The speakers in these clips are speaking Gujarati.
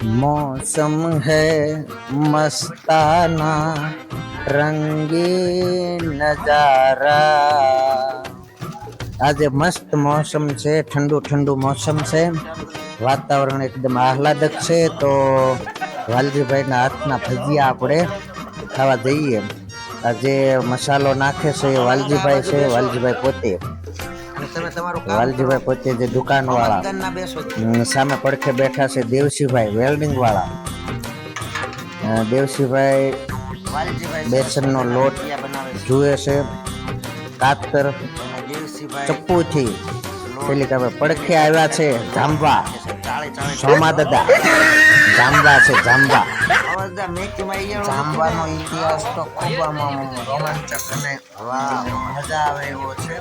मौसम है मस्ताना રંગીન નજારા આજે મસ્ત મોસમ છે ઠંડુ ઠંડુ મોસમ છે વાતાવરણ એકદમ આહલાદક છે તો વાલજીભાઈના હાથના ભજીયા આપણે ખાવા જઈએ આજે મસાલો નાખે છે એ વાલજીભાઈ છે વાલજીભાઈ પોતે વાલજીભાઈ પોતે જે દુકાન વાળા સામે પડખે બેઠા છે દેવસીભાઈ વેલ્ડિંગ વાળા દેવસીભાઈ બેસનનો લોટ જુએ છે. કાતર ચપ્પુથી. પેલી કે પડખે આવ્યા છે ધામવા. સોમા દાદા. જાંબા છે જાંબા. જાંબાનો ઇતિહાસ તો ખૂબ આમાં રોમાંચક અને મજા આવે એવો છે.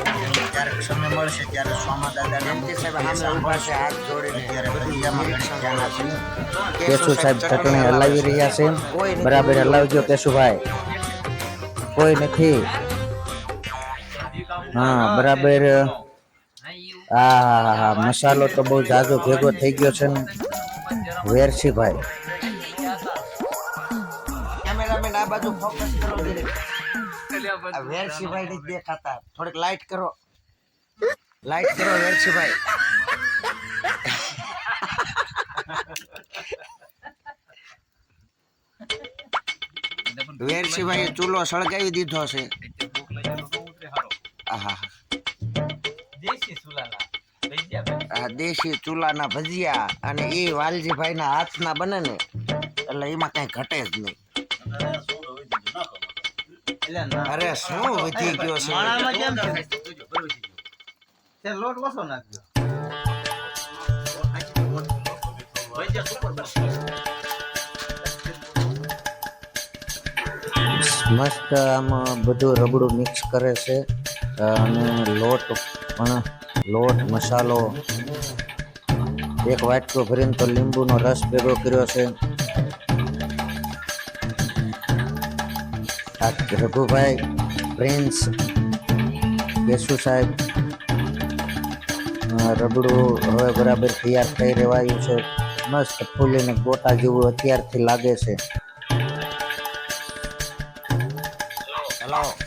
ક્યારેક સમય મળશે ત્યારે સોમા દાદા હાથ જોડીને ત્યારે ભજીયામાં ઘણી ધ્યાન આપી કેશુ સાહેબ ચટણી હલાવી રહ્યા છે. બરાબર હલાવજો કેશુભાઈ. કોઈ નથી. હા બરાબર. આ હા હા. મસાલો તો બહુ જાજો ભેગો થઈ ગયો છે ને. વેરસીભાઈ કેમેરામેન આ બાજુ ફોકસ કરો વેરસીભાઈ દેખાતા. થોડીક લાઈટ કરો. લાઈટ કરો વેરસીભાઈ વેરસીભાઈ ચૂલો સળગાવી દીધો છે. આહા આ દેશી ચૂલાના ભજીયા અને એ વાલજીભાઈના હાથના બને ને એટલે એમાં કઈ ઘટે જ નહીં. અરે શું વધી ગયો છે? લોટ ઓછો નાખજો મસ્ત આમાં બધું રબડું મિક્સ કરે છે અને લોટ પણ લોટ, મસાલો, એક વાટકો ભરીને તો લીંબુનો રસ ભેગો કર્યો છે. રઘુભાઈ પ્રિન્સ કેશુ સાહેબ રબડું હવે બરાબર તૈયાર થઈ રહેવાયું છે. મસ્ત ફૂલીને ગોટા જેવું અત્યારથી લાગે છે. હેલો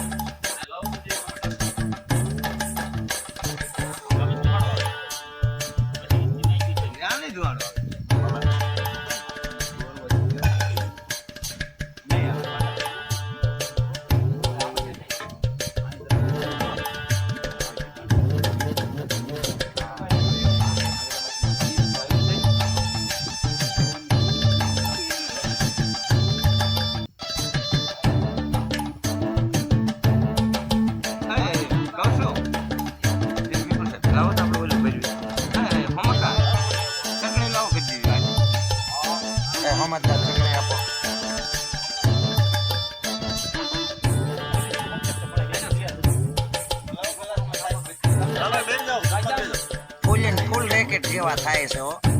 રેકેટ થાય છે હો.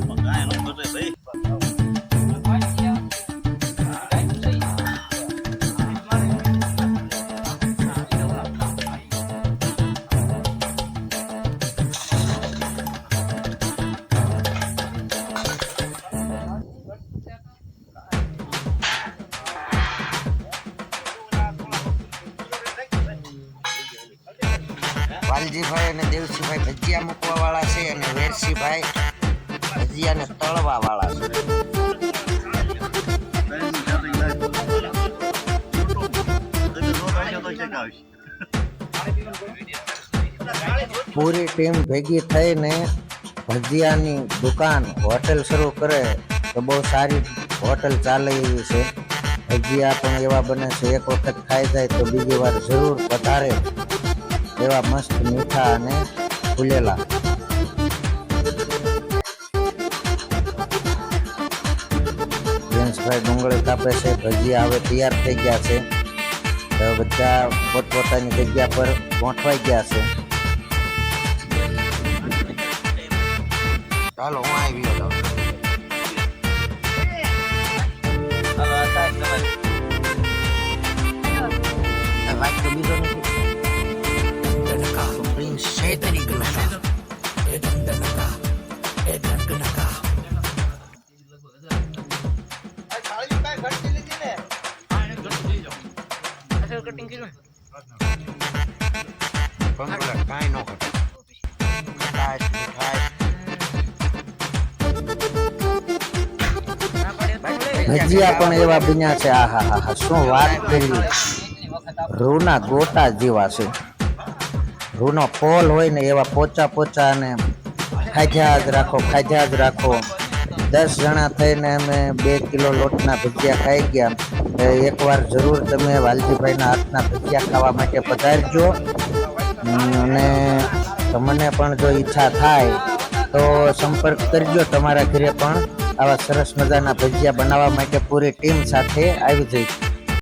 વાલજીભાઈ અને દેવસીભાઈ ભજીયા મૂકવા વાળા છે અને વેરસીભાઈ ભજીયાને તળવા વાળા છે. પૂરી ટીમ ભેગી થઈને ભજીયાની દુકાન હોટેલ શરૂ કરે તો બહુ સારી હોટેલ ચાલે એવી છે. ભજીયા પણ એવા બને છે, એક વખત ખાઈ જાય તો બીજી વાર જરૂર વધારે એવા મસ્ત મીઠા અને ફૂલેલા. જેન્ટ્સભાઈ ડુંગળી કાપે છે ભજીયા હવે તૈયાર થઈ ગયા છે. બધા પોતપોતાની જગ્યા પર ગોઠવાઈ ગયા છે. ચાલો હું આવી ગયો Vai, camisa no cutting bhajiya પણ એવા બન્યા છે. આ હા હા હા શું વાત કરી. રૂના ગોટા જેવા છે. રૂનો ફોલ હોય ને એવા પોચા પોચા અને ખાધ્યા જ રાખો, ખાધ્યા જ રાખો. દસ જણા થઈને અમે બે કિલો લોટના ભજીયા ખાઈ ગયા. એકવાર જરૂર તમે વાલજીભાઈના હાથના ભજીયા ખાવા માટે પધારજો. અને તમને પણ જો ઈચ્છા થાય તો સંપર્ક કરજો તમારા ઘરે પણ. આવા સરસ મજાના ભજીયા બનાવવા માટે પૂરી ટીમ સાથે આવી જઈશું.